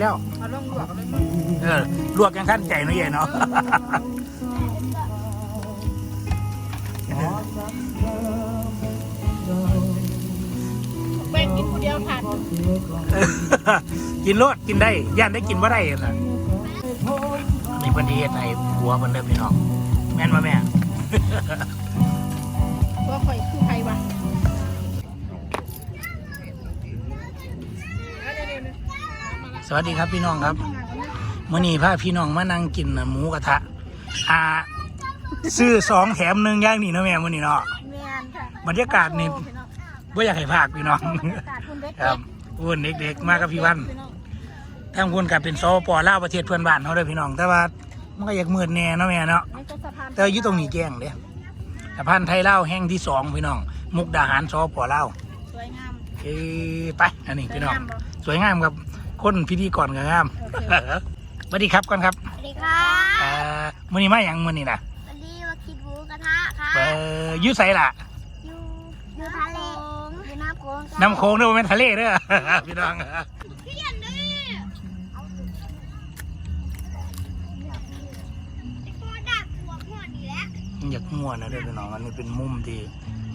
แล้วเอาลงลวกเลยมึงเออลวกยังขั้นใจเนาะเย่เนาะแบ่งกินคนเดียวผ่านกินรสกินได้ย่านได้กินว่าได้น่ะนี่เพันธีเฮ็ดให้ผัวเพิ่นเด้อพี่น้องแม่นมาแม่ สวัสดีครับพี่น้องครับมื่อนี้พาพี่น้องมานั่งกินหมูกระทะอ่าซื้อสองแถมหนึ่งอย่างนี้เนาะแม่มื่อนี้เนาะ แม่นค่ะบรรยากาศนี่ บ่อยากให้พากพี่น้องตาดคุณเด็กครับวุ่นเด็กๆมากับพี่วันทั้งวุ่นกับเป็นสปปลาวประเทศเพื่อนบ้านเขาเลยพี่น้อง แต่ว่ามันก็อยากมืดแน่เนาะแม่เนาะ นี่ก็สะพานแต่ว่าอยู่ตรงนี้แจ้งเด้สะพานไทยลาวแห่งที่สองพี่น้อง มุกดาหารสปลาวสวยงามเอ้ยไป อันนี้พี่น้อง สวยงามบ่สวยงามครับ คนพิธีกรก็งามโอเคสวัสดีครับก่อนครับสวัสดีครัเอ่บอมื้อนี้มาอย่างมื้อนี้นะวันนี้มากินหมูกระทะครัเอบออยู่ไสล่ะอยู่อยู่ทะเลอยู่น้ำโขงน้ำโค้งเด้อบ่แม่นทะเลเด้อพี่น้องเพี้ยนเลยเอาพอดักหัวพอดีแล้วอยากม่วนนะเด้อพี่น้องอันนี้เป็นมุมที่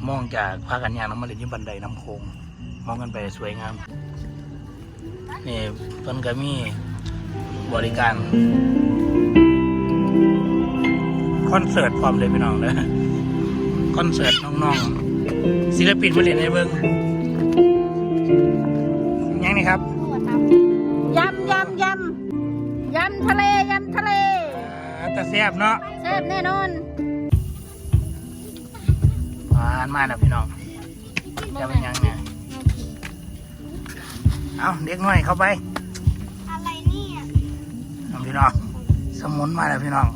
มองจากพากันยางน้ำมาเล่นอยู่บันไดน้ำโค้งมองกันไปสวยงาม นี่เพิ่นก็มีบริการ คอนเสิร์ตพร้อมเลยพี่น้องเด้อคอนเสิร์ตน้องๆศิลปินมาเล่นในเบิ่งยังนี่ครับยำยำยำยำทะเลยำทะเลอ่าแต่แซ่บเนาะแซ่บแน่นอนผ่านมาแล้วพี่น้องจะเป็นยังเนี่ย เอาเด็กหน่อยเข้าไป อะไรเนี่ยเอาพี่น้อง สมุนมาแล้วพี่น้อง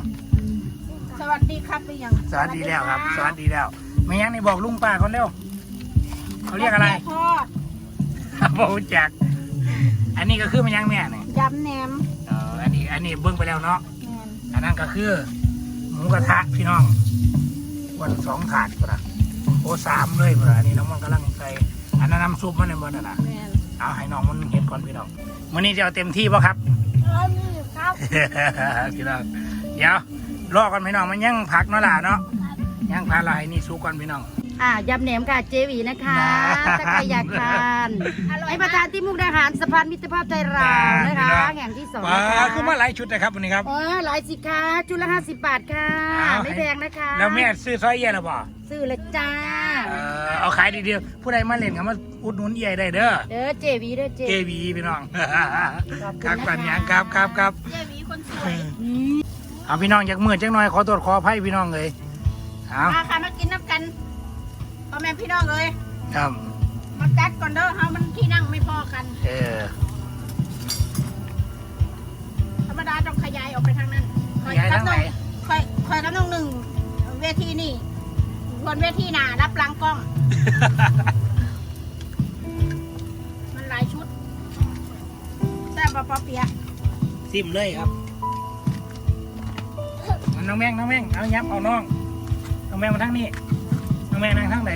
สวัสดีครับไปยังสวัสดีแล้วครับ สวัสดีแล้วไม่ยังนี่บอกลุงป้าคนเร็วเขาเรียกอะไรทอดบอกรู้จัก อันนี้ก็คือมันยังแม่เนี่ยยำแหนมเอออันนี้ อันนี้เบิ้งไปแล้วเนาะแม่นอันนั้นก็คือ หมูกระทะพี่น้อง วันสองถาดปะโอ้สามเลยปะอันนี้น้องมันกำลังใส่อันนั้นน้ำซุปมันในมันน่ะนะแม่น เอาให้น้องมันเห็นก่อนพี่น้องวันนี้จะเอาเต็มที่ป่ะครับเอานี่ครับพี่น้องเดี๋ยวรอก่อนพี่น้องมันยังพักเนาะล่ะเนาะยังพาเราให้นี่สู้ก่อนพี่น้องอ่ายำแหนมค่ะเจวีนะคะนะถ้าใครอยากทานให้ประทานที่มุกดาหารสะพานมิตรภาพใจเราวนะคะ แห่งที่สองว้านะคะคือมาหลายชุดนะครับวันนี้ครับ เออหลายสิคะจุดละห้าสิบบาทค่ะเอาไม่แพงนะคะแล้วแม่ซื้อซอยเย่หรือเปล่าซื้อเลยจ้า เออเอาขายดีๆผู้ใดมาเล่นก็มาอุดหนุนเย่ได้เด้อเด้อเจวีเด้อเจเจวีพี่น้องขอบคคุรับณปัญนะญาคะครับครับครับเจมีคนสวยเอาพี่น้องจากมือจักหน่อยขอตรวจขออภัยพี่น้องเลยเอามาค่ะมากินน้ำกันพ่อแม่พี่น้องเลย ครับมาจัดก่อนเด้อเฮามันที่นั่งไม่พอกัน เออธ รรมดาต้องขยายออกไปทางนั้นขยายทางไหน คอยคอยกำลังหนึ่งเวทีนี่บนเวทีหน้ารับหลังกล้อง มันหลายชุดแซ่บปะปะเปียะซิมเลยครับน้องแมงน้องแมงเอายับเอาน้องน้องแมงมาทางนี้น้องแมงนั่งทางไหน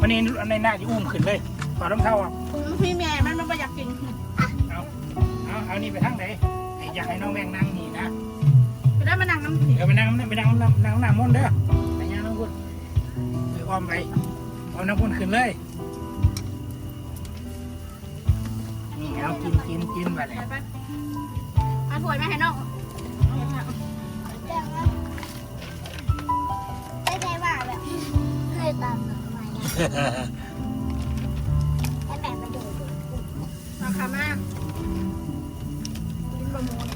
วันนี้ในหน้าจะอุ้มขึ้นเลยถอดรองเท้าอะพี่แม่มันมันไม่อยากกินเอาเอาเอานี่ไปทางไหนไอ้อยากให้น้องแมงนั่งนี่นะไปได้มานั่งน้ำผีเดี๋ยวไปนั่งไปนั่งนั่งนั่งหน้ามนต์เด้อไปย่างน้องพุ่นไปอ้อมไปเอาน้ำพุ่นขึ้นเลยนี่เอากินกินกินไปเลยไปไปเอาถ้วยมาให้น้องไม่ได้ว่าแบบเคยตามหนูมาเนี่ยให้แม่มาดูดูเอาขามากินบะหมูนี่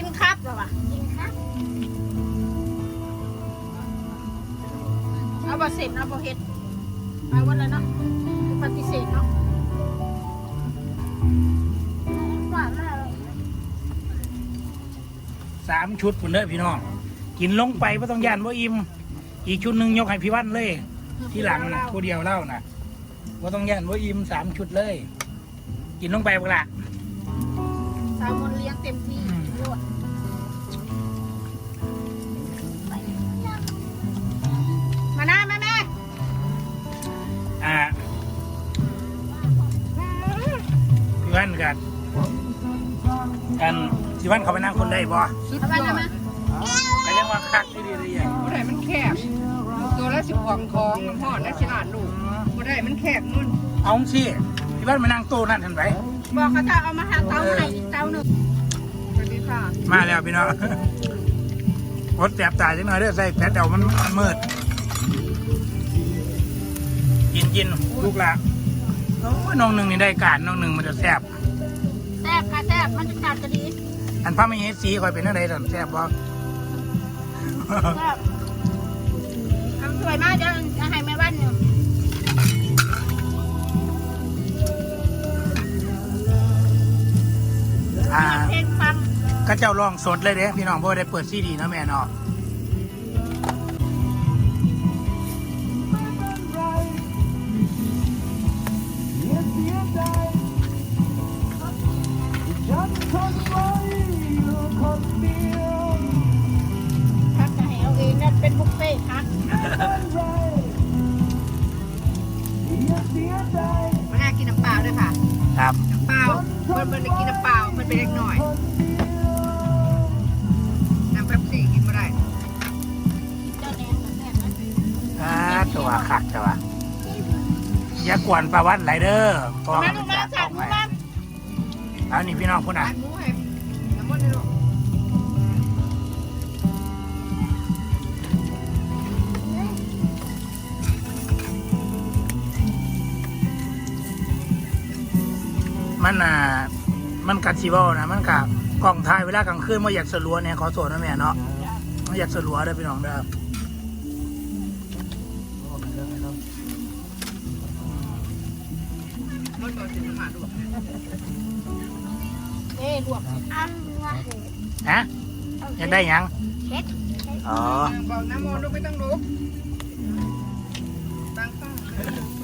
กินครับเหรอวะกินครับเอาบะเสร็จเอาบะเฮ็ดเอาวันเลยเนาะปฏิเสธเนาะหวานมากเลยสามชุดพุ่นเด้อพี่น้อง กินลงไปไม่ต้องย่านว่าอิ่มอีกชุดหนึ่งยกให้พี่วันเลย ที่หลังนะผู้เดียวเล่านะว่าต้องย่านว่าอิ่มสามชุดเลย กินลงไปเปล่าสาวมนต์เลี้ยงเต็มที่ วันกันอันสิวันเขาไปนั่งคนได้บ่สุดเอายไปอนะดมาก็ยังว่าคักที่ดีเลยอย่างบ่ได้มันแคบตัวละสิบของของน้ำหอดและสิลาดลูกบ่ได้มันแคบนุ่นเอาสิที่บ้านมานั่งโต๊ะนั่นทันไปบอกเขาจะเอามาหาเตาให้อีกเตาหนึ่งสวัสดีค่ะมาแล้วพี่น้องอดแสบตาจังหน่อยเด้อใส่แผลเดามันมันมืดกินกินลูกละ โอ้ยน้องหนึ่งนี่ได้การน้องหนึ่งมันจะแสบแซ่บค่ะแซ่บมันจะกัดจะดีอันพระไม่เห็นสีคอยเป็นอะไรสันแสบบ่แซ่บทำสวยมากเดี๋ยวจะให้แม่บ้านอยู่อ่า เพลงฟังก็เจ้าลองสดเลยเด้พี่น้องเพราะว่าได้เปิดซีดีเนาะแม่เนาะ น่อยน้ำเป๊ปซี่กินบ่ได้เจ้าแดงกับแซ่บนะอ่าตัวคักตัวอย่ากวนประวัติไหลเดอราะว่ามามันลูกจะมาอสั่งกลูมากมาเอานี่พี่น้องพุ่นอะหมูให้น้ำมันให้ลูกมันอะ มันกัดซีเวลนะมันกับกล้องถ่ายเวลากลางคืนมาอยากสลัวเนี่ยขอโทษนะแม่เนาะมาอยากสลัวเด้อพี่น้องเด้อมันบ่สิมาลูกเอ้ลวกอันว่าฮะอยากได้หยังเฮ็ดอ๋อบอกน้ำมนต์ลูกไม่ต้องลุกตั้งต้อง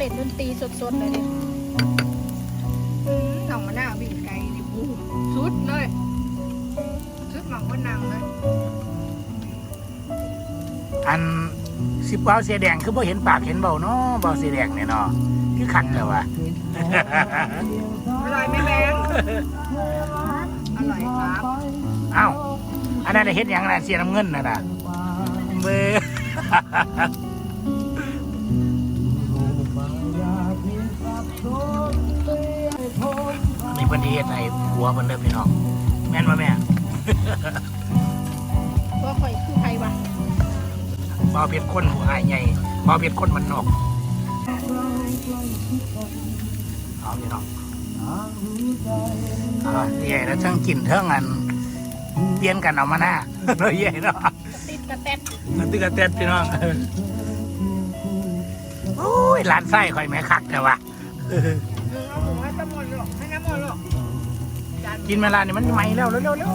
เขาเล่นดนตรีสดๆเลยดิอืมน้องมะนาววิ่งไกลนี่บูมสุดเลย สุดหมังว่านังเลยอันสิบเก้าเสียแดงคือบ่เห็นปากเห็นเบาเนาะเบาเสียแดงเนี่ยเนาะคือขัดแต่ว่าอร่อยไหมแบงค์อร่อยครับเอ้าอันนั้นน่ะเฮ็ดหยังน่ะเสียน้ำเงินน่ะน่ะเบ้อ เพิ่นสิเฮ็ดให้ผัวเพิ่นเด้อพี่น้องแม่นบ่แม่ว่าข่อยคือใครวะบ่าวเพชรคนผู้อายใหญ่บ่าวเพชรคนมันนอกเอาพี่น้องอ่าใหญ่แล้วทั้งกินเท่งอันเปลี่ยนกันเอามาหน้าเนาะใหญ่เนาะติดกระแตดมันตึกกระเต็ดพี่น้องโอ้ยร้านไส้ข่อยแม่คักแต่ว่าอืมเอาหมูให้ตะมนต์ลูกให้น้ำมนต์ลู กจานกินเวลานี่มันไหมแล้วเร็วๆเร็ว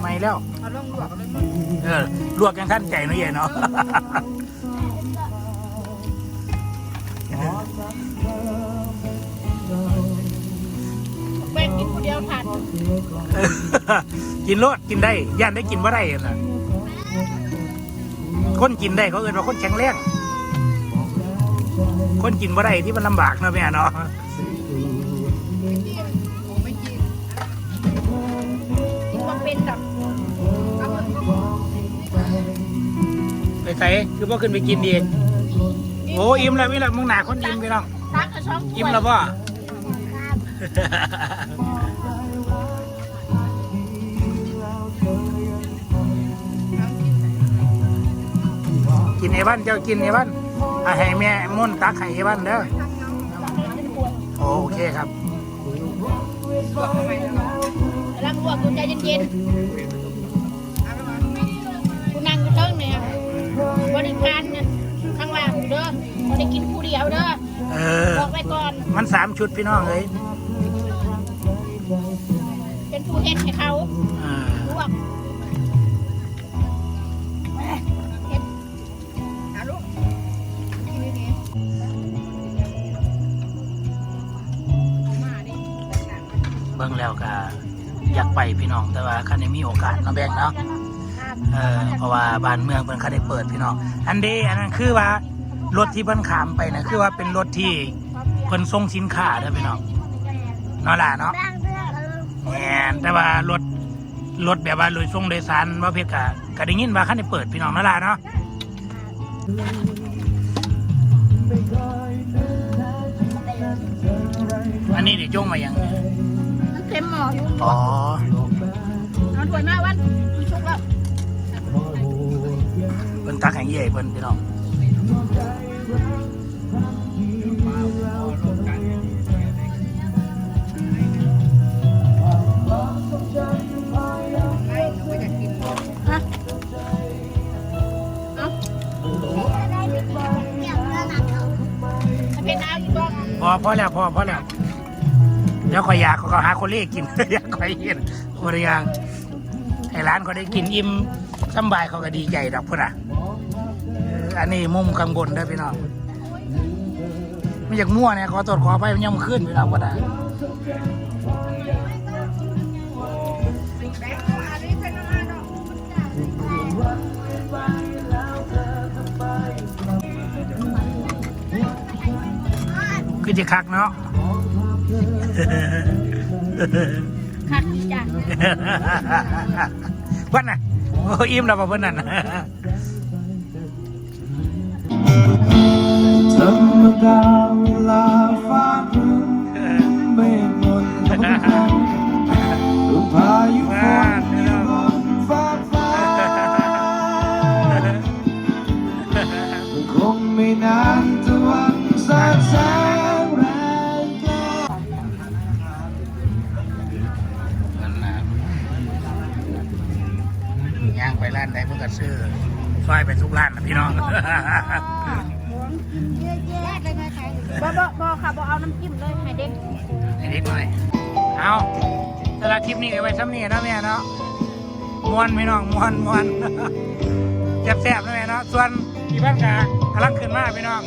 ไหมแล้วเอาลงลวกเลยมั้งเออลวกยังท่านใจเนาะใหญ่เนาะแม่งกินคนเดียวทานกินรสกินได้ย่านได้กินว่าได้น่ะคนกินได้เขาเอ่นว่าคนแข็งแรงคนกินว่าได้ที่มันลำบากเนาะแม่เนาะ ไปใส่คือพ่ขึ้นไปกินดีโอ้อิ่มแล้วพี่ละมึงหนาคนอิ่มพี่น้องตักกระช่องถ้วยอิ่มแล้วพ่อกินไอ้บ้านเจ้ากินไอ้บ้านอะให้แม่ม่วนตักให้ไอ้บ้านเด้อโอเคครับลวกทำไมล่ะรังลวกกูใจเย็นเอาละมาๆกูนั่งอยู่เทิงเนี่ย บริการเนี่ยข้างล่างอยู่เด้อบ่ได้กินผู้เดียวเด้อเออ บอกไปก่อน มันสามชุดพี่น้องเลยเป็นผู้เฮ็ดให้เขาอ่าลวกเอาลูกกินดีๆเอามาดิเบิ่งแล้วก็อยากไปพี่น้องแต่ว่าคันนี้มีโอกาสเนาะแบงเนาะ เออเพราะว่าบ้านเมืองเพิ่นคันได้เปิดพี่น้องอันเดอันนั้นคือว่ารถที่เพิ่นขามไปนะคือว่าเป็นรถที่เพิ่นส่งสินค้าเด้อพี่น้องเนาะล่ะเนาะแบ่งเพื่อนเออแม่นแต่ว่ารถรถแบบว่าลุยส่งโดยสารว่าเพชรกะก็ได้ยินว่าคันได้เปิดพี่น้องเนาะล่ะเนาะอันนี้เดี๋ยวจงมายังมันเต็มหม้ออยู่อ๋อนอนถวยมากวันชุกแล้ว เพิ่นตักแห่งใหญ่เพิ่นพี่น้องไม่หนูก็อยากกินฮะเอาได้ไม่เกี่ยวเกี่ยวเรื่องหนักเขาถ้าเป็นน้ำอีกบ้างพอพอแล้วพอพอแล้วเดี๋ยวคอยอยากเขาก็หาคนเล่กินอยากคอยกินคนละอย่างไอ้ร้านเขาได้กินอิ่มสำบายเขาก็ดีใจดอกพุ่นอะเอออันนี้มุมข้างบนเด้อพี่น้องไม่อยากมั่วเนี่ยขอตรวจขอไปมันยังมาขึ้นพี่น้องพุ่นอะแบงค์เอาอันนี้ใส่น้ำมันเนาะคือจะคักเนาะคักดีจ้ะวันน่ะโอ้อิ่มแล้วป่ะเพื่อนนั่น ธรรมดาเวลาฟ้าครึ้มเมฆหมดลงทันลูกพายุฝน เอาสำหรับคลิปนี้ไว้ซ้ำนี่นะแม่เนาะมวนไม่น้องมวนมวนแซ่บๆนะแม่เนาะส่วนอีบ้านกากำลังขึ้นมากพี่น้อง